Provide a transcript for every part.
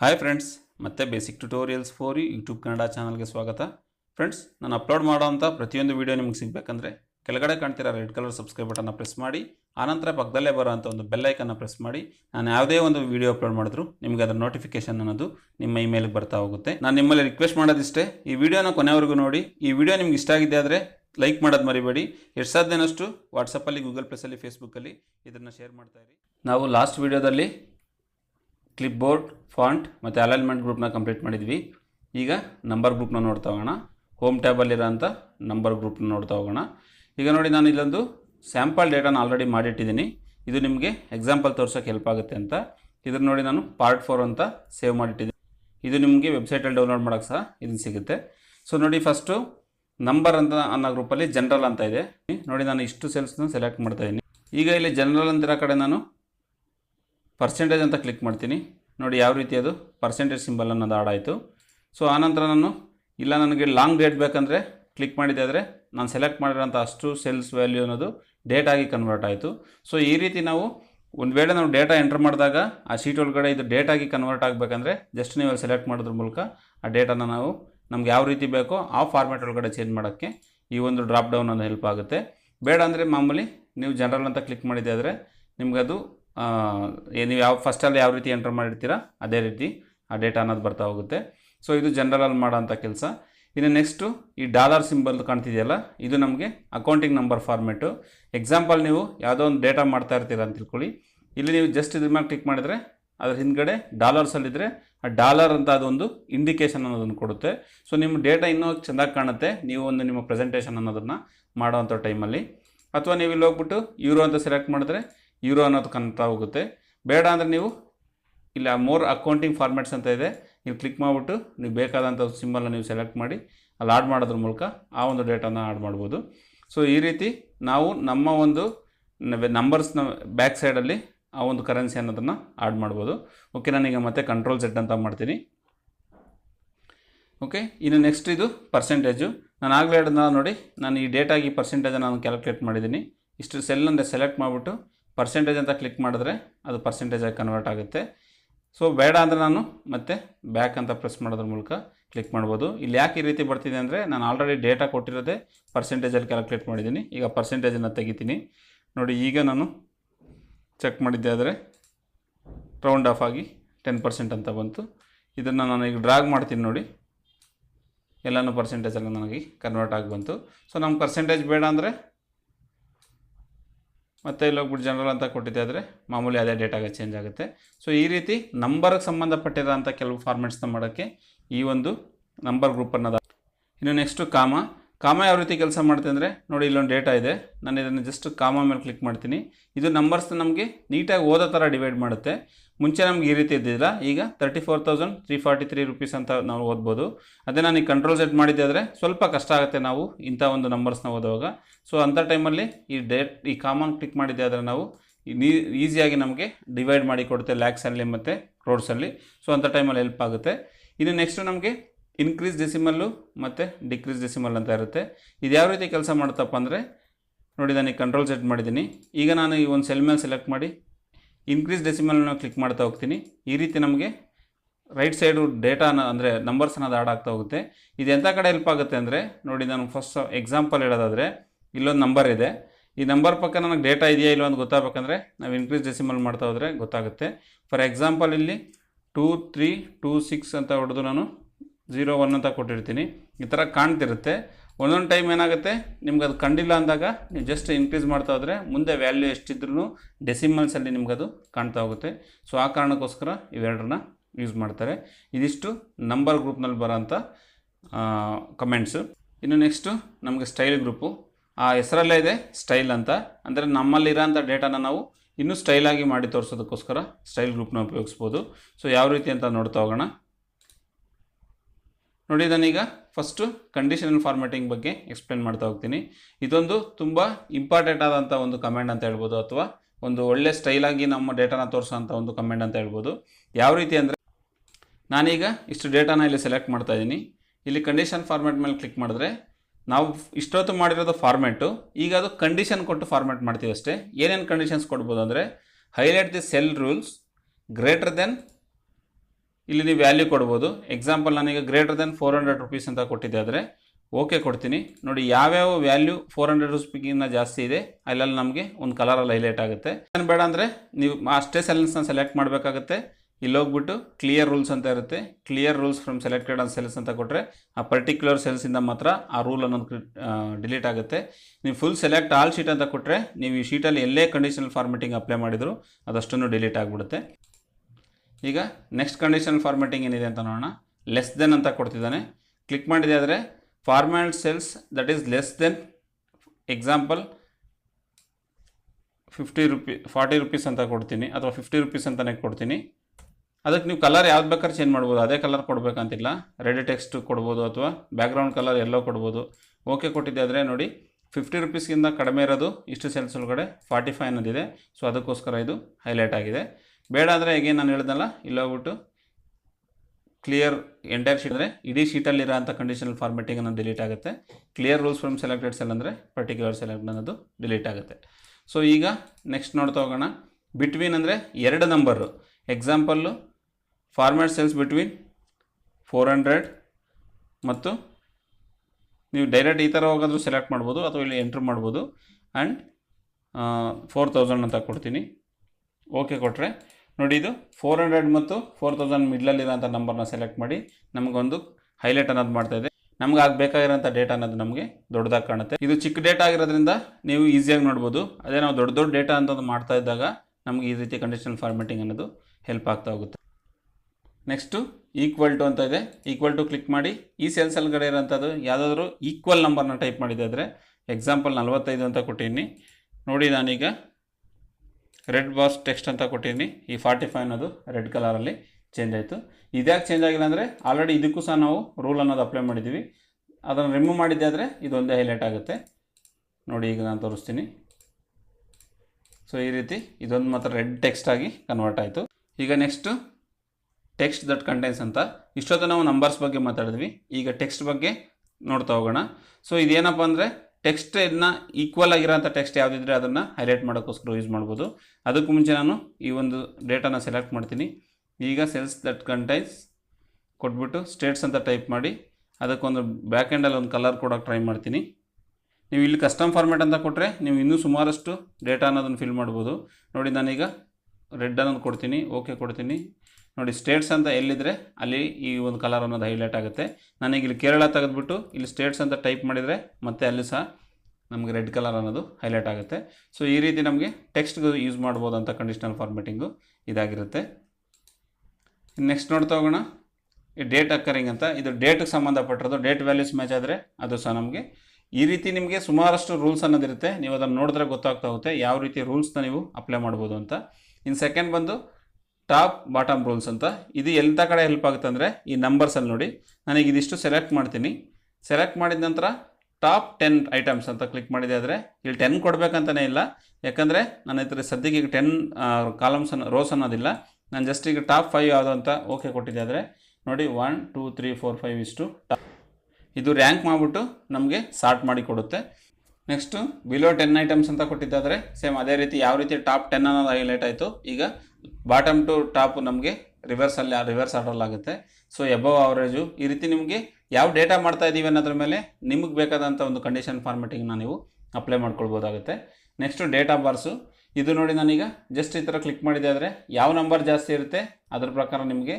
Hi friends ಮತ್ತೆ basic tutorials for YouTube Kannada ಚಾನಲ್ಗೆ ಸ್ವಾಗತ. ಫ್ರೆಂಡ್ಸ್ ನಾನು ಅಪ್ಲೋಡ್ ಮಾಡೋವಂಥ ಪ್ರತಿಯೊಂದು ವೀಡಿಯೋ ನಿಮ್ಗೆ ಸಿಗಬೇಕಂದ್ರೆ ಕೆಳಗಡೆ ಕಾಣ್ತಿರೋ ರೆಡ್ ಕಲರ್ ಸಬ್ಸ್ಕ್ರೈಬ್ ಬಟನ್ನ ಪ್ರೆಸ್ ಮಾಡಿ ಆನಂತರ ಪಕ್ಕದಲ್ಲೇ ಬರೋಂಥ ಒಂದು ಬೆಲ್ಲೈಕನ್ನು ಪ್ರೆಸ್ ಮಾಡಿ, ನಾನು ಯಾವುದೇ ಒಂದು ವೀಡಿಯೋ ಅಪ್ಲೋಡ್ ಮಾಡಿದ್ರು ನಿಮಗೆ ಅದರ ನೋಟಿಫಿಕೇಶನ್ ಅನ್ನೋದು ನಿಮ್ಮ ಇಮೇಲ್ಗೆ ಬರ್ತಾ ಹೋಗುತ್ತೆ. ನಾನು ನಿಮ್ಮಲ್ಲಿ ರಿಕ್ವೆಸ್ಟ್ ಮಾಡೋದಿಷ್ಟೇ, ಈ ವಿಡಿಯೋನ ಕೊನೆವರೆಗೂ ನೋಡಿ, ಈ ವಿಡಿಯೋ ನಿಮ್ಗೆ ಇಷ್ಟ ಆಗಿದೆ ಆದರೆ ಲೈಕ್ ಮಾಡೋದು ಮರಿಬೇಡಿ. ಎಷ್ಟು ಸಾಧ್ಯನಷ್ಟು ವಾಟ್ಸಪ್ಪಲ್ಲಿ ಗೂಗಲ್ ಪ್ಲಸ್ಸಲ್ಲಿ ಫೇಸ್ಬುಕ್ಕಲ್ಲಿ ಇದನ್ನು ಶೇರ್ ಮಾಡ್ತಾ ಇರಿ. ನಾವು ಲಾಸ್ಟ್ ವಿಡಿಯೋದಲ್ಲಿ ಕ್ಲಿಪ್ ಬೋರ್ಡ್ ಫಾಂಟ್ ಮತ್ತು ಅಲೈನ್ಮೆಂಟ್ ಗ್ರೂಪ್ನ ಕಂಪ್ಲೀಟ್ ಮಾಡಿದ್ವಿ. ಈಗ ನಂಬರ್ ಗ್ರೂಪ್ನ ನೋಡ್ತಾ ಹೋಗೋಣ. ಹೋಮ್ ಟ್ಯಾಬಲ್ಲಿರೋಂಥ ನಂಬರ್ ಗ್ರೂಪ್ನ ನೋಡ್ತಾ ಹೋಗೋಣ. ಈಗ ನೋಡಿ ನಾನು ಇಲ್ಲೊಂದು ಸ್ಯಾಂಪಲ್ ಡೇಟಾನ ಆಲ್ರೆಡಿ ಮಾಡಿಟ್ಟಿದ್ದೀನಿ. ಇದು ನಿಮಗೆ ಎಕ್ಸಾಂಪಲ್ ತೋರ್ಸೋಕ್ಕೆ ಹೆಲ್ಪ್ ಆಗುತ್ತೆ ಅಂತ. ಇದ್ರ ನೋಡಿ ನಾನು ಪಾರ್ಟ್ ಫೋರ್ ಅಂತ ಸೇವ್ ಮಾಡಿಟ್ಟಿದ್ದೀನಿ. ಇದು ನಿಮಗೆ ವೆಬ್ಸೈಟಲ್ಲಿ ಡೌನ್ಲೋಡ್ ಮಾಡೋಕ್ಕೆ ಸಹ ಇದನ್ನು ಸಿಗುತ್ತೆ. ಸೊ ನೋಡಿ ಫಸ್ಟು ನಂಬರ್ ಅಂತ ಅನ್ನೋ ಗ್ರೂಪಲ್ಲಿ ಜನರಲ್ ಅಂತ ಇದೆ. ನೋಡಿ ನಾನು ಇಷ್ಟು ಸೆಲ್ಸ್ನ ಸೆಲೆಕ್ಟ್ ಮಾಡ್ತಾ ಇದ್ದೀನಿ ಈಗ ಇಲ್ಲಿ ಜನರಲ್ ಅಂತಿರೋ ಕಡೆ ನಾನು ಪರ್ಸೆಂಟೇಜ್ ಅಂತ ಕ್ಲಿಕ್ ಮಾಡ್ತೀನಿ. ನೋಡಿ ಯಾವ ರೀತಿ ಅದು? ಪರ್ಸೆಂಟೇಜ್ ಸಿಂಬಲ್ ಅನ್ನೋದು ಆಡ್ ಆಯಿತು. ಸೊ ಆನಂತರ ನಾನು, ಇಲ್ಲ ನನಗೆ ಲಾಂಗ್ ಡೇಟ್ ಬೇಕಂದರೆ ಕ್ಲಿಕ್ ಮಾಡಿದೆ ಆದರೆ ನಾನು ಸೆಲೆಕ್ಟ್ ಮಾಡಿರೋಂಥ ಅಷ್ಟು ಸೆಲ್ಸ್ ವ್ಯಾಲ್ಯೂ ಅನ್ನೋದು ಡೇಟಾಗಿ ಕನ್ವರ್ಟ್ ಆಯಿತು. ಸೊ ಈ ರೀತಿ ನಾವು ಒಂದು ವೇಳೆ ನಾವು ಡೇಟಾ ಎಂಟರ್ ಮಾಡಿದಾಗ ಆ ಶೀಟ್ ಒಳಗಡೆ ಇದು ಡೇಟಾಗಿ ಕನ್ವರ್ಟ್ ಆಗಬೇಕಂದ್ರೆ ಜಸ್ಟ್ ನೀವು ಸೆಲೆಕ್ಟ್ ಮಾಡೋದ್ರ ಮೂಲಕ ಆ ಡೇಟಾನ ನಾವು ನಮ್ಗೆ ಯಾವ ರೀತಿ ಬೇಕೋ ಆ ಫಾರ್ಮ್ಯಾಟ್ ಒಳಗಡೆ ಚೇಂಜ್ ಮಾಡೋಕ್ಕೆ ಈ ಒಂದು ಡ್ರಾಪ್ ಡೌನ್ ಅನ್ನೋ ಹೆಲ್ಪ್ ಆಗುತ್ತೆ. ಬೇಡ ಅಂದರೆ ಮಾಮೂಲಿ ನೀವು ಜನರಲ್ ಅಂತ ಕ್ಲಿಕ್ ಮಾಡಿದೆ ಆದರೆ ನಿಮಗದು ನೀವು ಯಾವ ಫಸ್ಟಲ್ಲಿ ಯಾವ ರೀತಿ ಎಂಟರ್ ಮಾಡಿರ್ತೀರಾ, ಅದೇ ರೀತಿ ಆ ಡೇಟಾ ಅನ್ನೋದು ಬರ್ತಾ ಹೋಗುತ್ತೆ. ಸೊ ಇದು ಜನರಲಲ್ಲಿ ಮಾಡೋಂಥ ಕೆಲಸ. ಇನ್ನು ನೆಕ್ಸ್ಟು ಈ ಡಾಲರ್ ಸಿಂಬಲ್ ಕಾಣ್ತಿದೆಯಲ್ಲ, ಇದು ನಮಗೆ ಅಕೌಂಟಿಂಗ್ ನಂಬರ್ ಫಾರ್ಮೆಟು ಎಕ್ಸಾಂಪಲ್ ನೀವು ಯಾವುದೋ ಒಂದು ಡೇಟಾ ಮಾಡ್ತಾ ಇರ್ತೀರ ಅಂತ ತಿಳ್ಕೊಳ್ಳಿ. ಇಲ್ಲಿ ನೀವು ಜಸ್ಟ್ ಇದ್ರ ಮೇಲೆ ಕ್ಲಿಕ್ ಮಾಡಿದರೆ, ಅದ್ರ ಹಿಂದ್ಗಡೆ ಡಾಲರ್ಸಲ್ಲಿದ್ದರೆ ಆ ಡಾಲರ್ ಅಂತ ಅದೊಂದು ಇಂಡಿಕೇಶನ್ ಅನ್ನೋದನ್ನು ಕೊಡುತ್ತೆ. ಸೊ ನಿಮ್ಮ ಡೇಟಾ ಇನ್ನೂ ಚೆನ್ನಾಗಿ ಕಾಣುತ್ತೆ, ನೀವು ಒಂದು ನಿಮ್ಮ ಪ್ರೆಸೆಂಟೇಷನ್ ಅನ್ನೋದನ್ನು ಮಾಡೋವಂಥ ಟೈಮಲ್ಲಿ ಅಥವಾ ನೀವು ಇಲ್ಲಿ ಹೋಗ್ಬಿಟ್ಟು ಯೂರೋ ಅಂತ ಸೆಲೆಕ್ಟ್ ಮಾಡಿದ್ರೆ ಯೂರೋ ಅನ್ನೋದು ಕಾಣ್ತಾ ಹೋಗುತ್ತೆ ಬೇಡ ಅಂದರೆ ನೀವು ಇಲ್ಲ ಮೋರ್ ಅಕೌಂಟಿಂಗ್ ಫಾರ್ಮ್ಯಾಟ್ಸ್ ಅಂತ ಇದೆ. ನೀವು ಕ್ಲಿಕ್ ಮಾಡಿಬಿಟ್ಟು ನೀವು ಬೇಕಾದಂಥ ಸಿಂಬಲ್ನ ನೀವು ಸೆಲೆಕ್ಟ್ ಮಾಡಿ, ಅಲ್ಲಿ ಆಡ್ ಮಾಡೋದ್ರ ಮೂಲಕ ಆ ಒಂದು ಡೇಟಾನ ಆಡ್ ಮಾಡ್ಬೋದು. ಸೊ ಈ ರೀತಿ ನಾವು ನಮ್ಮ ಒಂದು ನಂಬರ್ಸ್ನ ಬ್ಯಾಕ್ ಸೈಡಲ್ಲಿ ಆ ಒಂದು ಕರೆನ್ಸಿ ಅನ್ನೋದನ್ನು ಆಡ್ ಮಾಡ್ಬೋದು. ಓಕೆ ನಾನೀಗ ಮತ್ತೆ ಕಂಟ್ರೋಲ್ ಸೆಟ್ ಅಂತ ಮಾಡ್ತೀನಿ. ಓಕೆ ಇನ್ನು ನೆಕ್ಸ್ಟ್ ಇದು ಪರ್ಸೆಂಟೇಜು ನಾನು ಆಗಲೇ ಹೇಳಿದ ನೋಡಿ, ನಾನು ಈ ಡೇಟಾಗಿ ಪರ್ಸೆಂಟೇಜನ್ನು ನಾನು ಕ್ಯಾಲ್ಕುಲೇಟ್ ಮಾಡಿದ್ದೀನಿ. ಇಷ್ಟು ಸೆಲ್ಲನ್ನು ಸೆಲೆಕ್ಟ್ ಮಾಡಿಬಿಟ್ಟು ಪರ್ಸೆಂಟೇಜ್ ಅಂತ ಕ್ಲಿಕ್ ಮಾಡಿದ್ರೆ ಅದು ಪರ್ಸೆಂಟೇಜಾಗಿ ಕನ್ವರ್ಟ್ ಆಗುತ್ತೆ. ಸೊ ಬೇಡ ಅಂದರೆ ನಾನು ಮತ್ತೆ ಬ್ಯಾಕ್ ಅಂತ ಪ್ರೆಸ್ ಮಾಡೋದ್ರ ಮೂಲಕ ಕ್ಲಿಕ್ ಮಾಡ್ಬೋದು. ಇಲ್ಲಿ ಯಾಕೆ ಈ ರೀತಿ ಬರ್ತಿದೆ ಅಂದರೆ ನಾನು ಆಲ್ರೆಡಿ ಡೇಟಾ ಕೊಟ್ಟಿರೋದೇ ಪರ್ಸೆಂಟೇಜಲ್ಲಿ ಕ್ಯಾಲ್ಕುಲೇಟ್ ಮಾಡಿದ್ದೀನಿ. ಈಗ ಪರ್ಸೆಂಟೇಜನ್ನು ತೆಗಿತೀನಿ. ನೋಡಿ, ಈಗ ನಾನು ಚೆಕ್ ಮಾಡಿದ್ದೆ ಆದರೆ ರೌಂಡ್ ಆಫ್ ಆಗಿ ಟೆನ್ ಪರ್ಸೆಂಟ್ ಅಂತ ಬಂತು. ಇದನ್ನು ನಾನು ಈಗ ಡ್ರಾಗ್ ಮಾಡ್ತೀನಿ ನೋಡಿ. ಎಲ್ಲನೂ ಪರ್ಸೆಂಟೇಜಲ್ಲಿ ನನಗೆ ಕನ್ವರ್ಟ್ ಆಗಿ ಬಂತು. ಸೊ ನಮ್ಮ ಪರ್ಸೆಂಟೇಜ್ ಬೇಡ ಅಂದರೆ ಮತ್ತೆ ಇಲ್ಲಿ ಹೋಗ್ಬಿಟ್ಟು ಜನರಲ್ ಅಂತ ಕೊಟ್ಟಿದ್ದೆ, ಆದರೆ ಮಾಮೂಲಿ ಅದೇ ಡೇಟಾಗೆ ಚೇಂಜ್ ಆಗುತ್ತೆ. ಸೊ ಈ ರೀತಿ ನಂಬರ್ಗೆ ಸಂಬಂಧಪಟ್ಟಿರೋಂಥ ಕೆಲವು ಫಾರ್ಮೆಟ್ಸ್ನ ಮಾಡೋಕ್ಕೆ ಈ ಒಂದು ನಂಬರ್ ಗ್ರೂಪ್ ಅನ್ನೋದು ಇನ್ನು ನೆಕ್ಸ್ಟು ಕಾಮ. ಕಾಮ ಯಾವ ರೀತಿ ಕೆಲಸ ಮಾಡುತ್ತೆ ಅಂದರೆ, ನೋಡಿ ಇಲ್ಲೊಂದು ಡೇಟಾ ಇದೆ. ನಾನು ಇದನ್ನು ಜಸ್ಟ್ ಕಾಮ ಮೇಲೆ ಕ್ಲಿಕ್ ಮಾಡ್ತೀನಿ. ಇದು ನಂಬರ್ಸ್ನ ನಮಗೆ ನೀಟಾಗಿ ಓದೋ ಥರ ಡಿವೈಡ್ ಮಾಡುತ್ತೆ. ಮುಂಚೆ ನಮ್ಗೆ ಈ ರೀತಿ ಇದ್ದಿಲ್ಲ ಈಗ thirty four thousand three forty three rupees ಅಂತ ನಾವು ಓದ್ಬೋದು. ಅದೇ ನಾನು ಈ ಕಂಟ್ರೋಲ್ ಸೆಟ್ ಮಾಡಿದ್ದೆ ಆದರೆ ಸ್ವಲ್ಪ ಕಷ್ಟ ಆಗುತ್ತೆ ನಾವು ಇಂಥ ಒಂದು ನಂಬರ್ಸ್ನ ಓದುವಾಗ. ಸೊ ಅಂಥ ಟೈಮಲ್ಲಿ ಈ ಡೇಟ್ ಈ ಕಾಮನ್ ಕ್ಲಿಕ್ ಮಾಡಿದ್ದೆ ಆದರೆ ನಾವು ಈಸಿಯಾಗಿ ನಮಗೆ ಡಿವೈಡ್ ಮಾಡಿ ಕೊಡುತ್ತೆ ಲ್ಯಾಕ್ಸಲ್ಲಿ ಮತ್ತು ಕ್ರೋಡ್ಸಲ್ಲಿ ಸೊ ಅಂಥ ಟೈಮಲ್ಲಿ ಹೆಲ್ಪ್ ಆಗುತ್ತೆ. ಇನ್ನು ನೆಕ್ಸ್ಟು ನಮಗೆ ಇನ್ಕ್ರೀಸ್ ಡೆಸಿಮಲ್ಲು ಮತ್ತು ಡಿಕ್ರೀಸ್ ಡೆಸಿಮಲ್ ಅಂತ ಇರುತ್ತೆ. ಇದು ಯಾವ ರೀತಿ ಕೆಲಸ ಮಾಡುತ್ತಪ್ಪ ಅಂದರೆ, ನೋಡಿ ನಾನು ಈ ಕಂಟ್ರೋಲ್ ಸೆಟ್ ಮಾಡಿದ್ದೀನಿ. ಈಗ ನಾನು ಈ ಒಂದು ಸೆಲ್ ಮೇಲೆ ಸೆಲೆಕ್ಟ್ ಮಾಡಿ ಇನ್ಕ್ರೀಸ್ ಡೆಸಿಮಲನ್ನು ಕ್ಲಿಕ್ ಮಾಡ್ತಾ ಹೋಗ್ತೀನಿ. ಈ ರೀತಿ ನಮಗೆ ರೈಟ್ ಸೈಡು ಡೇಟಾನ ಅಂದರೆ ನಂಬರ್ಸ್ ಅನ್ನೋದು ಆ್ಯಡ್ ಆಗ್ತಾ ಹೋಗುತ್ತೆ. ಇದು ಎಂಥ ಕಡೆ ಹೆಲ್ಪ್ ಆಗುತ್ತೆ ಅಂದರೆ, ನೋಡಿ ನಾನು ಫಸ್ಟ್ ಎಕ್ಸಾಂಪಲ್ ಹೇಳೋದಾದರೆ, ಇಲ್ಲೊಂದು ನಂಬರ್ ಇದೆ. ಈ ನಂಬರ್ ಪಕ್ಕ ನನಗೆ ಡೇಟಾ ಇದೆಯಾ ಇಲ್ಲೋ ಅಂತ ಗೊತ್ತಾಗಬೇಕಂದ್ರೆ, ನಾವು ಇನ್ಕ್ರೀಸ್ ಡೆಸಿಮಲ್ ಮಾಡ್ತಾ ಹೋದರೆ ಗೊತ್ತಾಗುತ್ತೆ. ಫಾರ್ ಎಕ್ಸಾಂಪಲ್ ಇಲ್ಲಿ ಟೂ ತ್ರೀ ಟೂ ಸಿಕ್ಸ್ ಅಂತ ಹೊಡೆದು ನಾನು ಝೀರೋ ಒನ್ ಅಂತ ಕೊಟ್ಟಿರ್ತೀನಿ. ಈ ಥರ ಕಾಣ್ತಿರುತ್ತೆ. ಒಂದೊಂದು ಟೈಮ್ ಏನಾಗುತ್ತೆ? ನಿಮ್ಗೆ ಅದು ಕಂಡಿಲ್ಲ ಅಂದಾಗ ನೀವು ಜಸ್ಟ್ ಇನ್ಕ್ರೀಸ್ ಮಾಡ್ತಾ ಹೋದರೆ ಮುಂದೆ ವ್ಯಾಲ್ಯೂ ಎಷ್ಟಿದ್ರೂ ಡೆಸಿಮಲ್ಸಲ್ಲಿ ನಿಮ್ಗೆ ಅದು ಕಾಣ್ತಾ ಹೋಗುತ್ತೆ. ಸೊ ಆ ಕಾರಣಕ್ಕೋಸ್ಕರ ಇವೆರಡನ್ನ ಯೂಸ್ ಮಾಡ್ತಾರೆ. ಇದಿಷ್ಟು ನಂಬರ್ ಗ್ರೂಪ್ನಲ್ಲಿ ಬರೋಂಥ ಕಮೆಂಟ್ಸು ಇನ್ನು ನೆಕ್ಸ್ಟು ನಮಗೆ ಸ್ಟೈಲ್ ಗ್ರೂಪು ಆ, ಹೆಸರಲ್ಲೇ ಇದೆ ಸ್ಟೈಲ್ ಅಂತ. ಅಂದರೆ ನಮ್ಮಲ್ಲಿರೋಂಥ ಡೇಟಾನ ನಾವು ಇನ್ನೂ ಸ್ಟೈಲಾಗಿ ಮಾಡಿ ತೋರಿಸೋದಕ್ಕೋಸ್ಕರ ಸ್ಟೈಲ್ ಗ್ರೂಪ್ನ ಉಪಯೋಗಿಸ್ಬೋದು. ಸೊ ಯಾವ ರೀತಿ ಅಂತ ನೋಡ್ತಾ ಹೋಗೋಣ. ನೋಡಿ ನಾನೀಗ ಫಸ್ಟು ಕಂಡೀಷನಲ್ ಫಾರ್ಮ್ಯಾಟಿಂಗ್ ಬಗ್ಗೆ ಎಕ್ಸ್ಪ್ಲೇನ್ ಮಾಡ್ತಾ ಹೋಗ್ತೀನಿ. ಇದೊಂದು ತುಂಬ ಇಂಪಾರ್ಟೆಂಟ್ ಆದಂಥ ಒಂದು ಕಮೆಂಟ್ ಅಂತ ಹೇಳ್ಬೋದು, ಅಥವಾ ಒಂದು ಒಳ್ಳೆ ಸ್ಟೈಲಾಗಿ ನಮ್ಮ ಡೇಟಾನ ತೋರಿಸೋಂಥ ಒಂದು ಕಮೆಂಟ್ ಅಂತ ಹೇಳ್ಬೋದು. ಯಾವ ರೀತಿ ಅಂದರೆ ನಾನೀಗ ಇಷ್ಟು ಡೇಟಾನ ಇಲ್ಲಿ ಸೆಲೆಕ್ಟ್ ಮಾಡ್ತಾ ಇದ್ದೀನಿ ಇಲ್ಲಿ ಕಂಡೀಷನ್ ಫಾರ್ಮೆಟ್ ಮೇಲೆ ಕ್ಲಿಕ್ ಮಾಡಿದ್ರೆ ನಾವು ಇಷ್ಟೊತ್ತು ಮಾಡಿರೋದು ಫಾರ್ಮೆಟು ಈಗ ಅದು ಕಂಡೀಷನ್ ಕೊಟ್ಟು ಫಾರ್ಮ್ಯಾಟ್ ಮಾಡ್ತೀವಿ ಅಷ್ಟೇ. ಏನೇನು ಕಂಡೀಷನ್ಸ್ ಕೊಡ್ಬೋದು ಅಂದರೆ highlight the cell rules greater than ಇಲ್ಲಿ ನೀವು ವ್ಯಾಲ್ಯೂ ಕೊಡ್ಬೋದು. ಎಕ್ಸಾಂಪಲ್ ನನಗೆ greater than four hundred rupees ಅಂತ ಕೊಟ್ಟಿದ್ದೆ ಆದರೆ ಓಕೆ ಕೊಡ್ತೀನಿ. ನೋಡಿ, ಯಾವ್ಯಾವ ವ್ಯಾಲ್ಯೂ ಫೋರ್ ಹಂಡ್ರೆಡ್ ರುಪೀಸ್ಗಿಂತ ಜಾಸ್ತಿ ಇದೆ, ಅಲ್ಲೆಲ್ಲ ನಮಗೆ ಒಂದು ಕಲರಲ್ಲಿ ಹೈಲೈಟ್ ಆಗುತ್ತೆ. ಏನು ಬೇಡ ಅಂದರೆ ನೀವು ಅಷ್ಟೇ ಸೆಲೆನ್ಸ್ನ ಸೆಲೆಕ್ಟ್ ಮಾಡಬೇಕಾಗುತ್ತೆ. ಇಲ್ಲಿ ಹೋಗ್ಬಿಟ್ಟು ಕ್ಲಿಯರ್ ರೂಲ್ಸ್ ಅಂತ ಇರುತ್ತೆ. Clear rules from selected on cells ಅಂತ ಕೊಟ್ಟರೆ ಆ ಪರ್ಟಿಕ್ಯುಲರ್ ಸೆಲ್ಸಿಂದ ಮಾತ್ರ ಆ ರೂಲ್ ಅನ್ನೋದು ಡಿಲೀಟ್ ಆಗುತ್ತೆ. ನೀವು ಫುಲ್ ಸೆಲೆಕ್ಟ್ ಆಲ್ ಶೀಟ್ ಅಂತ ಕೊಟ್ಟರೆ ನೀವು ಈ ಶೀಟಲ್ಲಿ ಎಲ್ಲೇ ಕಂಡೀಷನಲ್ ಫಾರ್ಮೆಟಿಂಗ್ ಅಪ್ಲೈ ಮಾಡಿದ್ರು, ಅದಷ್ಟನ್ನು ಡಿಲೀಟ್ ಆಗಿಬಿಡುತ್ತೆ. ಈಗ ನೆಕ್ಸ್ಟ್ ಕಂಡೀಷನ್ ಫಾರ್ಮ್ಯಾಟಿಂಗ್ ಏನಿದೆ ಅಂತ ನೋಡೋಣ. ಲೆಸ್ ದೆನ್ ಅಂತ ಕೊಡ್ತಿದ್ದಾನೆ. ಕ್ಲಿಕ್ ಮಾಡಿದೆ ಆದರೆ format cells that is less than example fifty rupee forty rupees ಅಂತ ಕೊಡ್ತೀನಿ, ಅಥವಾ ಫಿಫ್ಟಿ ರುಪೀಸ್ ಅಂತಲೇ ಕೊಡ್ತೀನಿ. ಅದಕ್ಕೆ ನೀವು ಕಲರ್ ಯಾವ್ದು ಬೇಕಾದ್ರೆ ಚೇಂಜ್ ಮಾಡ್ಬೋದು. ಅದೇ ಕಲರ್ ಕೊಡಬೇಕಂತಿಲ್ಲ. ರೆಡ್ ಟೆಕ್ಸ್ಟ್ ಕೊಡ್ಬೋದು ಅಥವಾ ಬ್ಯಾಕ್ಗ್ರೌಂಡ್ ಕಲರ್ ಎಲ್ಲೋ ಕೊಡ್ಬೋದು. ಓಕೆ ಕೊಟ್ಟಿದ್ದೆ ಆದರೆ ನೋಡಿ ಫಿಫ್ಟಿ ರುಪೀಸ್ಗಿಂತ ಕಡಿಮೆ ಇರೋದು ಇಷ್ಟು ಸೆಲ್ಸ್ ಒಳಗಡೆ ಫಾರ್ಟಿ ಫೈವ್ ಅನ್ನೋದಿದೆ ಸೊ ಅದಕ್ಕೋಸ್ಕರ ಇದು ಹೈಲೈಟ್ ಆಗಿದೆ. ಬೇಡ ಅಂದರೆ ಹೇಗೆ ನಾನು ಹೇಳ್ದಲ್ಲ? ಇಲ್ಲಿ ಹೋಗ್ಬಿಟ್ಟು ಕ್ಲಿಯರ್ ಎಂಟೈರ್ ಶೀಟ್ ಅಂದರೆ ಇಡೀ ಶೀಟಲ್ಲಿರೋ ಅಂಥ ಕಂಡೀಷನಲ್ ಫಾರ್ಮೆಟಿಂಗ್ ಅನ್ನೋದು ಡಿಲೀಟ್ ಆಗುತ್ತೆ. Clear rules from selected cell ಅಂದರೆ ಪರ್ಟಿಕ್ಯುಲರ್ ಸೆಲೆಕ್ಟ್ ಅನ್ನೋದು ಡಿಲೀಟ್ ಆಗುತ್ತೆ. ಸೊ ಈಗ ನೆಕ್ಸ್ಟ್ ನೋಡ್ತಾ ಹೋಗೋಣ. ಬಿಟ್ವೀನ್ ಅಂದರೆ ಎರಡು number example format cells between four hundred ಮತ್ತು ನೀವು ಡೈರೆಕ್ಟ್ ಈ ಥರ ಹೋಗೋದ್ರೂ ಸೆಲೆಕ್ಟ್ ಮಾಡ್ಬೋದು ಅಥವಾ ಇಲ್ಲಿ ಎಂಟ್ರ್ ಮಾಡ್ಬೋದು. ಆ್ಯಂಡ್ ಫೋರ್ ಅಂತ ಕೊಡ್ತೀನಿ. ಓಕೆ ಕೊಟ್ಟರೆ ನೋಡಿ ಇದು ಫೋರ್ ಹಂಡ್ರೆಡ್ ಮತ್ತು ಫೋರ್ ತೌಸಂಡ್ ಮಿಡ್ಲಲ್ಲಿರೋಂಥ ನಂಬರ್ನ ಸೆಲೆಕ್ಟ್ ಮಾಡಿ ನಮಗೊಂದು ಹೈಲೈಟ್ ಅನ್ನೋದು ಮಾಡ್ತಾ ಇದೆ. ನಮ್ಗೆ ಆಗ ಬೇಕಾಗಿರೋಂಥ ಡೇಟಾ ಅನ್ನೋದು ನಮಗೆ ದೊಡ್ಡದಾಗಿ ಕಾಣುತ್ತೆ. ಇದು ಚಿಕ್ಕ ಡೇಟಾ ಆಗಿರೋದ್ರಿಂದ ನೀವು ಈಸಿಯಾಗಿ ನೋಡ್ಬೋದು. ಅದೇ ನಾವು ದೊಡ್ಡ ದೊಡ್ಡ ಡೇಟಾ ಅಂತ ಮಾಡ್ತಾ ಇದ್ದಾಗ ನಮಗೆ ಈ ರೀತಿ ಕಂಡೀಷನಲ್ ಫಾರ್ಮೆಟಿಂಗ್ ಅನ್ನೋದು ಹೆಲ್ಪ್ ಆಗ್ತಾ ಹೋಗುತ್ತೆ. ನೆಕ್ಸ್ಟು ಈಕ್ವಲ್ ಟು ಅಂತ ಇದೆ. ಈಕ್ವಲ್ ಟು ಕ್ಲಿಕ್ ಮಾಡಿ ಈ ಸೆಲ್ಸ್ ಒಳಗಡೆ ಇರೋಂಥದ್ದು ಯಾವುದಾದ್ರೂ ಈಕ್ವಲ್ ನಂಬರ್ನ ಟೈಪ್ ಮಾಡಿದ್ದಾದರೆ ಎಕ್ಸಾಂಪಲ್ ನಲ್ವತ್ತೈದು ಅಂತ ಕೊಟ್ಟಿದ್ದೀನಿ. ನೋಡಿ ನಾನೀಗ ರೆಡ್ ಬಾಸ್ ಟೆಕ್ಸ್ಟ್ ಅಂತ ಕೊಟ್ಟಿದ್ದೀನಿ. ಈ ಫಾರ್ಟಿ ಫೈವ್ ಅನ್ನೋದು ರೆಡ್ ಕಲರಲ್ಲಿ ಚೇಂಜ್ ಆಯಿತು. ಇದ್ಯಾಕೆ ಚೇಂಜ್ ಆಗಿಲ್ಲ ಅಂದರೆ ಆಲ್ರೆಡಿ ಇದಕ್ಕೂ ಸಹ ನಾವು ರೂಲ್ ಅನ್ನೋದು ಅಪ್ಲೈ ಮಾಡಿದ್ದೀವಿ ಅದನ್ನು ರಿಮೂವ್ ಮಾಡಿದ್ದೆ ಆದರೆ ಇದೊಂದೇ ಹೈಲೈಟ್ ಆಗುತ್ತೆ. ನೋಡಿ, ಈಗ ನಾನು ತೋರಿಸ್ತೀನಿ. ಸೊ ಈ ರೀತಿ ಇದೊಂದು ಮಾತ್ರ ರೆಡ್ ಟೆಕ್ಸ್ಟ್ ಆಗಿ ಕನ್ವರ್ಟ್ ಆಯಿತು. ಈಗ ನೆಕ್ಸ್ಟು ಟೆಕ್ಸ್ಟ್ ದಟ್ ಕಂಟೆನ್ಸ್ ಅಂತ. ಇಷ್ಟೊತ್ತು ನಾವು ನಂಬರ್ಸ್ ಬಗ್ಗೆ ಮಾತಾಡಿದ್ವಿ. ಈಗ ಟೆಕ್ಸ್ಟ್ ಬಗ್ಗೆ ನೋಡ್ತಾ ಹೋಗೋಣ. ಸೊ ಇದೇನಪ್ಪ ಅಂದರೆ ಟೆಕ್ಸ್ಟನ್ನ ಈಕ್ವಲ್ ಆಗಿರೋಂಥ ಟೆಕ್ಸ್ಟ್ ಯಾವುದಿದ್ರೆ ಅದನ್ನು ಹೈಲೈಟ್ ಮಾಡೋಕ್ಕೋಸ್ಕರ ಯೂಸ್ ಮಾಡ್ಬೋದು. ಅದಕ್ಕೂ ಮುಂಚೆ ನಾನು ಈ ಒಂದು ಡೇಟಾನ ಸೆಲೆಕ್ಟ್ ಮಾಡ್ತೀನಿ. ಈಗ ಸೆಲ್ಸ್ ದಟ್ ಕಂಟೈನ್ಸ್ ಕೊಟ್ಬಿಟ್ಟು ಸ್ಟೇಟ್ಸ್ ಅಂತ ಟೈಪ್ ಮಾಡಿ, ಅದಕ್ಕೊಂದು ಬ್ಯಾಕ್ ಎಂಡಲ್ಲಿ ಒಂದು ಕಲರ್ ಕೊಡೋಕೆ ಟ್ರೈ ಮಾಡ್ತೀನಿ. ನೀವು ಇಲ್ಲಿ ಕಸ್ಟಮ್ ಫಾರ್ಮ್ಯಾಟ್ ಅಂತ ಕೊಟ್ಟರೆ ನೀವು ಇನ್ನೂ ಸುಮಾರಷ್ಟು ಡೇಟಾ ಅನ್ನೋದನ್ನು ಫಿಲ್ ಮಾಡ್ಬೋದು. ನೋಡಿ ನಾನೀಗ ರೆಡ್ ಅನ್ನೋದು ಕೊಡ್ತೀನಿ ಓಕೆ ಕೊಡ್ತೀನಿ. ನೋಡಿ ಸ್ಟೇಟ್ಸ್ ಅಂತ ಎಲ್ಲಿದ್ರೆ ಅಲ್ಲಿ ಈ ಒಂದು ಕಲರ್ ಅನ್ನೋದು ಹೈಲೈಟ್ ಆಗುತ್ತೆ. ನನಗೆ ಇಲ್ಲಿ ಕೇರಳ ತೆಗೆದುಬಿಟ್ಟು ಇಲ್ಲಿ ಸ್ಟೇಟ್ಸ್ ಅಂತ ಟೈಪ್ ಮಾಡಿದರೆ ಮತ್ತೆ ಅಲ್ಲಿ ಸಹ ನಮಗೆ ರೆಡ್ ಕಲರ್ ಅನ್ನೋದು ಹೈಲೈಟ್ ಆಗುತ್ತೆ. ಸೊ ಈ ರೀತಿ ನಮಗೆ ಟೆಕ್ಸ್ಟ್ಗೆ ಯೂಸ್ ಮಾಡ್ಬೋದು ಅಂತ ಕಂಡೀಷನಲ್ ಫಾರ್ಮೆಟಿಂಗು ಇದಾಗಿರುತ್ತೆ. ನೆಕ್ಸ್ಟ್ ನೋಡ್ತಾ ಹೋಗೋಣ. ಈ ಡೇಟ್ ಅಕ್ಕರಿಂಗ್ ಅಂತ. ಇದು ಡೇಟ್ಗೆ ಸಂಬಂಧಪಟ್ಟಿರೋದು ಡೇಟ್ ವ್ಯಾಲ್ಯೂಸ್ ಮ್ಯಾಚ್ ಆದರೆ ಅದು ಸಹ ನಮಗೆ ಈ ರೀತಿ ನಿಮಗೆ ಸುಮಾರಷ್ಟು ರೂಲ್ಸ್ ಅನ್ನೋದಿರುತ್ತೆ ನೀವು ಅದನ್ನು ನೋಡಿದ್ರೆ ಗೊತ್ತಾಗ್ತಾ ಹೋಗುತ್ತೆ. ಯಾವ ರೀತಿ ರೂಲ್ಸ್ನ ನೀವು ಅಪ್ಲೈ ಮಾಡ್ಬೋದು ಅಂತ. ಇನ್ನು ಸೆಕೆಂಡ್ ಬಂದು ಟಾಪ್ ಬಾಟಮ್ ರೂಲ್ಸ್ ಅಂತ. ಇದು ಎಂಥ ಕಡೆ ಹೆಲ್ಪ್ ಆಗುತ್ತೆ ಅಂದರೆ ಈ ನಂಬರ್ಸಲ್ಲಿ ನೋಡಿ. ನನಗೆ ಇದಿಷ್ಟು ಸೆಲೆಕ್ಟ್ ಮಾಡ್ತೀನಿ. ಸೆಲೆಕ್ಟ್ ಮಾಡಿದ ನಂತರ ಟಾಪ್ ಟೆನ್ ಐಟಮ್ಸ್ ಅಂತ ಕ್ಲಿಕ್ ಮಾಡಿದೆ ಆದರೆ ಇಲ್ಲಿ ಟೆನ್ ಕೊಡಬೇಕಂತಲೇ ಇಲ್ಲ. ಯಾಕಂದರೆ ನನ್ನ ಹತ್ರ ಸದ್ಯಕ್ಕೆ ಈಗ ಟೆನ್ ಕಾಲಮ್ಸ್ ಅನ್ನೋ ರೋಸ್ ಅನ್ನೋದಿಲ್ಲ. ನಾನು ಜಸ್ಟ್ ಈಗ ಟಾಪ್ ಫೈವ್ ಯಾವುದು ಅಂತ ಓಕೆ ಕೊಟ್ಟಿದ್ದೆ ಆದರೆ ನೋಡಿ one two three four five ಇಷ್ಟು. ಟಾಪ್ ಇದು ರ್ಯಾಂಕ್ ಮಾಡಿಬಿಟ್ಟು ನಮಗೆ ಸಾರ್ಟ್ ಮಾಡಿ ಕೊಡುತ್ತೆ. ನೆಕ್ಸ್ಟು ಬಿಲೋ ಟೆನ್ ಐಟಮ್ಸ್ ಅಂತ ಕೊಟ್ಟಿದ್ದಾದರೆ ಸೇಮ್ ಅದೇ ರೀತಿ ಯಾವ ರೀತಿ ಟಾಪ್ ಟೆನ್ ಅನ್ನೋದು ಹೈಲೈಟ್ ಆಯಿತು, ಈಗ ಬಾಟಮ್ ಟು ಟಾಪ್ ನಮಗೆ ರಿವರ್ಸಲ್ಲಿ ರಿವರ್ಸ್ ಆರ್ಡರ್ ಆಗುತ್ತೆ. ಸೊ ಎಬೋವ್ ಅವರೇಜು ಈ ರೀತಿ ನಿಮಗೆ ಯಾವ ಡೇಟಾ ಮಾಡ್ತಾ ಇದ್ದೀವಿ ಅನ್ನೋದ್ರ ಮೇಲೆ ನಿಮಗೆ ಬೇಕಾದಂಥ ಒಂದು ಕಂಡೀಷನ್ ಫಾರ್ಮೆಟಿಂಗ್ನ ನೀವು ಅಪ್ಲೈ ಮಾಡ್ಕೊಳ್ಬೋದಾಗುತ್ತೆ. ನೆಕ್ಸ್ಟು ಡೇಟಾ ಬಾರ್ಸು ಇದು ನೋಡಿ ನಾನೀಗ ಜಸ್ಟ್ ಈ ಥರ ಕ್ಲಿಕ್ ಮಾಡಿದೆ ಆದರೆ ಯಾವ ನಂಬರ್ ಜಾಸ್ತಿ ಇರುತ್ತೆ, ಅದ್ರ ಪ್ರಕಾರ ನಿಮಗೆ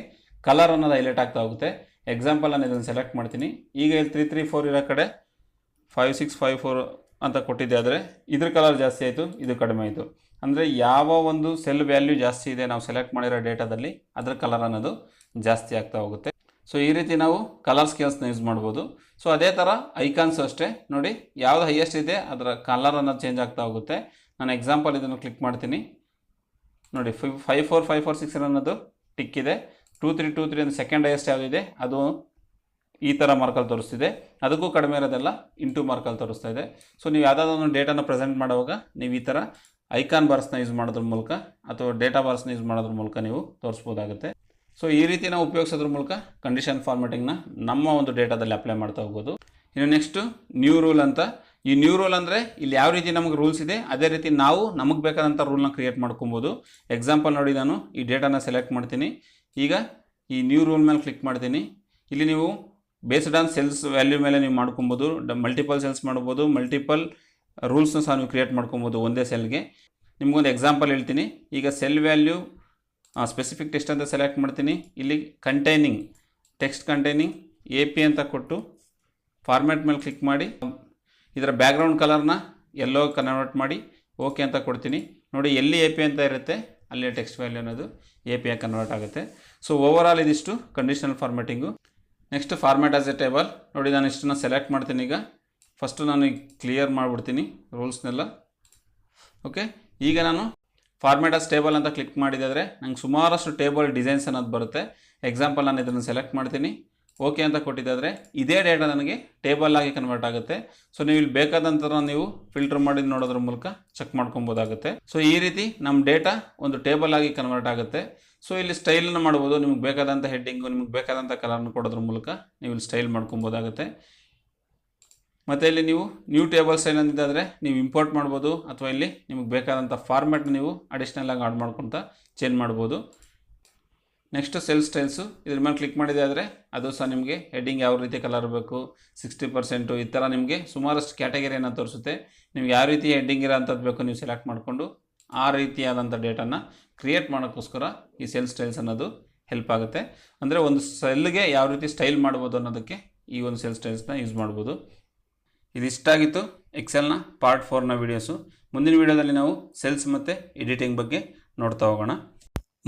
ಕಲರ್ ಅನ್ನೋದು ಹೈಲೈಟ್ ಆಗ್ತಾ ಹೋಗುತ್ತೆ. ಎಕ್ಸಾಂಪಲ್ ನಾನು ಇದನ್ನು ಸೆಲೆಕ್ಟ್ ಮಾಡ್ತೀನಿ. ಈಗ ಇಲ್ಲಿ ತ್ರೀ ತ್ರೀ ಫೋರ್ ಇರೋ ಕಡೆ ಫೈವ್ ಸಿಕ್ಸ್ ಫೈವ್ ಫೋರ್ ಅಂತ ಕೊಟ್ಟಿದ್ದೆ. ಆದರೆ ಇದ್ರ ಕಲರ್ ಜಾಸ್ತಿ ಆಯಿತು, ಇದು ಕಡಿಮೆ ಆಯಿತು. ಅಂದರೆ ಯಾವ ಒಂದು ಸೆಲ್ ವ್ಯಾಲ್ಯೂ ಜಾಸ್ತಿ ಇದೆ ನಾವು ಸೆಲೆಕ್ಟ್ ಮಾಡಿರೋ ಡೇಟಾದಲ್ಲಿ ಅದರ ಕಲರ್ ಅನ್ನೋದು ಜಾಸ್ತಿ ಆಗ್ತಾ ಹೋಗುತ್ತೆ. ಸೊ ಈ ರೀತಿ ನಾವು ಕಲರ್ ಸ್ಕೇಲ್ಸ್ನ ಯೂಸ್ ಮಾಡ್ಬೋದು. ಸೊ ಅದೇ ಥರ ಐಕಾನ್ಸು ಅಷ್ಟೇ. ನೋಡಿ, ಯಾವುದು ಹೈಯೆಸ್ಟ್ ಇದೆ, ಅದರ ಕಲರ್ ಅನ್ನೋದು ಚೇಂಜ್ ಆಗ್ತಾ ಹೋಗುತ್ತೆ. ನಾನು ಎಕ್ಸಾಂಪಲ್ ಇದನ್ನು ಕ್ಲಿಕ್ ಮಾಡ್ತೀನಿ. ನೋಡಿ five five four five four six ಅನ್ನೋದು ಟಿಕ್ ಇದೆ. ಟೂ ತ್ರೀ ಟೂ ತ್ರೀ ಅಂದರೆ ಸೆಕೆಂಡ್ ಹೈಯೆಸ್ಟ್ ಯಾವುದಿದೆ ಅದು ಈ ಥರ ಮಾರ್ಕಲ್ಲಿ ತೋರಿಸ್ತಿದೆ. ಅದಕ್ಕೂ ಕಡಿಮೆ ಇರೋದೆಲ್ಲ ಇಂಟು ಮಾರ್ಕಲ್ಲಿ ತೋರಿಸ್ತಾ ಇದೆ. ಸೊ ನೀವು ಯಾವುದಾದ್ರು ಒಂದು ಡೇಟಾನ ಪ್ರೆಸೆಂಟ್ ಮಾಡುವಾಗ ನೀವು ಈ ಥರ ಐಕಾನ್ ಬಾರ್ಸ್ನ ಯೂಸ್ ಮಾಡೋದ್ರ ಮೂಲಕ ಅಥವಾ ಡೇಟಾ ಬಾರ್ಸ್ನ ಯೂಸ್ ಮಾಡೋದ್ರ ಮೂಲಕ ನೀವು ತೋರಿಸ್ಬೋದಾಗುತ್ತೆ. ಸೊ ಈ ರೀತಿ ನಾವು ಉಪಯೋಗಿಸೋದ್ರ ಮೂಲಕ ಕಂಡೀಷನ್ ಫಾರ್ಮೆಟಿಂಗ್ನ ನಮ್ಮ ಒಂದು ಡೇಟಾದಲ್ಲಿ ಅಪ್ಲೈ ಮಾಡ್ತಾ ಹೋಗ್ಬೋದು. ಇನ್ನು ನೆಕ್ಸ್ಟು ನ್ಯೂ ರೂಲ್ ಅಂತ. ಈ ನ್ಯೂ ರೂಲ್ ಅಂದರೆ ಇಲ್ಲಿ ಯಾವ ರೀತಿ ನಮಗೆ ರೂಲ್ಸ್ ಇದೆ, ಅದೇ ರೀತಿ ನಾವು ನಮಗೆ ಬೇಕಾದಂಥ ರೂಲ್ನ ಕ್ರಿಯೇಟ್ ಮಾಡ್ಕೊಬೋದು. ಎಕ್ಸಾಂಪಲ್ ನೋಡಿ ನಾನು, ಈ ಡೇಟಾನ ಸೆಲೆಕ್ಟ್ ಮಾಡ್ತೀನಿ. ಈಗ ಈ ನ್ಯೂ ರೂಲ್ ಮೇಲೆ ಕ್ಲಿಕ್ ಮಾಡ್ತೀನಿ. ಇಲ್ಲಿ ನೀವು ಬೇಸ್ಡ್ ಆನ್ ಸೆಲ್ಸ್ ವ್ಯಾಲ್ಯೂ ಮೇಲೆ ನೀವು ಮಾಡ್ಕೊಬೋದು ಮಲ್ಟಿಪಲ್ ಸೆಲ್ಸ್ ಮಾಡ್ಬೋದು ಮಲ್ಟಿಪಲ್ ರೂಲ್ಸ್ನ ಸಹ ನೀವು ಕ್ರಿಯೇಟ್ ಮಾಡ್ಕೊಬೋದು ಒಂದೇ ಸೆಲ್ಗೆ ನಿಮಗೊಂದು ಎಕ್ಸಾಂಪಲ್ ಹೇಳ್ತೀನಿ. ಈಗ ಸೆಲ್ ವ್ಯಾಲ್ಯೂ ಸ್ಪೆಸಿಫಿಕ್ ಟೆಕ್ಸ್ಟ್ ಅಂತ ಸೆಲೆಕ್ಟ್ ಮಾಡ್ತೀನಿ. ಇಲ್ಲಿ containing text containing A P ಅಂತ ಕೊಟ್ಟು ಫಾರ್ಮ್ಯಾಟ್ ಮೇಲೆ ಕ್ಲಿಕ್ ಮಾಡಿ, ಇದರ ಬ್ಯಾಕ್ಗ್ರೌಂಡ್ ಕಲರ್ನ ಎಲ್ಲೋ ಕನ್ವರ್ಟ್ ಮಾಡಿ ಓಕೆ ಅಂತ ಕೊಡ್ತೀನಿ. ನೋಡಿ, ಎಲ್ಲಿ ಎ ಪಿ ಅಂತ ಇರುತ್ತೆ ಅಲ್ಲಿ ಟೆಕ್ಸ್ಟ್ ವ್ಯಾಲ್ಯೂ ಅನ್ನೋದು ಎ ಪಿ ಆಗಿ ಕನ್ವರ್ಟ್ ಆಗುತ್ತೆ. ಸೊ ಓವರ್ ಆಲ್ ಇದಿಷ್ಟು conditional formatting next format as a table ನೋಡಿ, ನಾನು ಇಷ್ಟನ್ನು ಸೆಲೆಕ್ಟ್ ಮಾಡ್ತೀನಿ ಈಗ. ಫಸ್ಟು ನಾನು ಈಗ ಕ್ಲಿಯರ್ ಮಾಡಿಬಿಡ್ತೀನಿ ರೂಲ್ಸ್ನೆಲ್ಲ ಓಕೆ ಈಗ ನಾನು ಫಾರ್ಮ್ಯಾಟ್ ಆಸ್ ಟೇಬಲ್ ಅಂತ ಕ್ಲಿಕ್ ಮಾಡಿದರೆ ನಂಗೆ ಸುಮಾರಷ್ಟು ಟೇಬಲ್ ಡಿಸೈನ್ಸ್ ಅನ್ನೋದು ಬರುತ್ತೆ. ಎಕ್ಸಾಂಪಲ್ ನಾನು ಇದನ್ನು ಸೆಲೆಕ್ಟ್ ಮಾಡ್ತೀನಿ. ಓಕೆ ಅಂತ ಕೊಟ್ಟಿದ್ದಾದರೆ ಇದೇ ಡೇಟಾ ನನಗೆ ಟೇಬಲ್ ಆಗಿ ಕನ್ವರ್ಟ್ ಆಗುತ್ತೆ. ಸೊ ನೀವು ಇಲ್ಲಿ ಬೇಕಾದಂಥ ನೀವು ಫಿಲ್ಟರ್ ಮಾಡಿ ನೋಡೋದ್ರ ಮೂಲಕ ಚೆಕ್ ಮಾಡ್ಕೊಬೋದಾಗುತ್ತೆ ಸೊ ಈ ರೀತಿ ನಮ್ಮ ಡೇಟಾ ಒಂದು ಟೇಬಲ್ ಆಗಿ ಕನ್ವರ್ಟ್ ಆಗುತ್ತೆ. ಸೊ ಇಲ್ಲಿ ಸ್ಟೈಲನ್ನು ಮಾಡ್ಬೋದು. ನಿಮ್ಗೆ ಬೇಕಾದಂಥ ಹೆಡ್ಡಿಂಗು ನಿಮ್ಗೆ ಬೇಕಾದಂಥ ಕಲರ್ನ ಕೊಡೋದ್ರ ಮೂಲಕ ನೀವು ಇಲ್ಲಿ ಸ್ಟೈಲ್ ಮಾಡ್ಕೊಬೋದಾಗುತ್ತೆ. ಮತ್ತು ಇಲ್ಲಿ ನೀವು ನ್ಯೂ ಟೇಬಲ್ಸ್ ಸ್ಟೈಲ್ ಅಂದಿದ್ದಾದರೆ ನೀವು ಇಂಪೋರ್ಟ್ ಮಾಡ್ಬೋದು. ಅಥವಾ ಇಲ್ಲಿ ನಿಮಗೆ ಬೇಕಾದಂಥ ಫಾರ್ಮ್ಯಾಟ್ನ ನೀವು ಅಡಿಷ್ನಲ್ ಆಗಿ ಆಡ್ ಮಾಡ್ಕೊತ ಚೇಂಜ್ ಮಾಡ್ಬೋದು. ನೆಕ್ಸ್ಟ್ ಸೆಲ್ ಸ್ಟೈಲ್ಸು ಇದ್ರ ಮೇಲೆ ಕ್ಲಿಕ್ ಮಾಡಿದೆ ಆದರೆ ಅದು ಸಹ ನಿಮಗೆ ಹೆಡ್ಡಿಂಗ್ ಯಾವ ರೀತಿ ಕಲರ್ ಬೇಕು ಸಿಕ್ಸ್ಟಿ ಪರ್ಸೆಂಟು ಈ ಥರ ನಿಮಗೆ ಸುಮಾರಷ್ಟು ಕ್ಯಾಟಗರಿಯನ್ನು ತೋರಿಸುತ್ತೆ. ನಿಮ್ಗೆ ಯಾವ ರೀತಿ ಹೆಡ್ಡಿಂಗ್ ಇರೋ ಅಂಥದ್ದು ಬೇಕು ನೀವು ಸೆಲೆಕ್ಟ್ ಮಾಡಿಕೊಂಡು ಆ ರೀತಿಯಾದಂಥ ಡೇಟಾನ ಕ್ರಿಯೇಟ್ ಮಾಡೋಕ್ಕೋಸ್ಕರ ಈ ಸೆಲ್ ಸ್ಟೈಲ್ಸ್ ಅನ್ನೋದು ಹೆಲ್ಪ್ ಆಗುತ್ತೆ. ಅಂದರೆ ಒಂದು ಸೆಲ್ಗೆ ಯಾವ ರೀತಿ ಸ್ಟೈಲ್ ಮಾಡ್ಬೋದು ಅನ್ನೋದಕ್ಕೆ ಈ ಒಂದು ಸೆಲ್ ಸ್ಟೈಲ್ಸ್ನ ಯೂಸ್ ಮಾಡ್ಬೋದು. ಇದಿಷ್ಟಾಗಿತ್ತು ಎಕ್ಸೆಲ್ನ ಪಾರ್ಟ್ ಫೋರ್ನ ವೀಡಿಯೋಸು ಮುಂದಿನ ವೀಡಿಯೋದಲ್ಲಿ ನಾವು ಸೆಲ್ಸ್ ಮತ್ತು ಎಡಿಟಿಂಗ್ ಬಗ್ಗೆ ನೋಡ್ತಾ ಹೋಗೋಣ.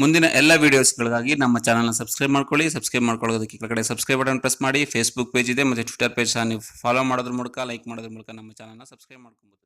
ಮುಂದಿನ ಎಲ್ಲ ವೀಡಿಯೋಸ್ಗಳಿಗಾಗಿ ನಮ್ಮ ಚಾನಲ್ನ ಸಬ್ಸ್ಕ್ರೈಬ್ ಮಾಡ್ಕೊಳ್ಳಿ. ಸಬ್ಸ್ಕ್ರೈಬ್ ಮಾಡ್ಕೊಳ್ಳೋದಕ್ಕೆ ಕೆಳಗಡೆ ಸಬ್ಸ್ಕ್ರೈಬ್ ಬಟನ್ ಪ್ರೆಸ್ ಮಾಡಿ. ಫೇಸ್ಬುಕ್ ಪೇಜ್ ಇದೆ, ಮತ್ತು ಟ್ವಿಟರ್ ಪೇಜ್ ನೀವು ಫಾಲೋ ಮಾಡೋದ್ರ ಮೂಲಕ ಲೈಕ್ ಮಾಡೋದ್ರ ಮೂಲಕ ನಮ್ಮ ಚಾನಲ್ನ ಸಬ್ಸ್ಕ್ರೈಬ್ ಮಾಡ್ಕೊಬೋದು.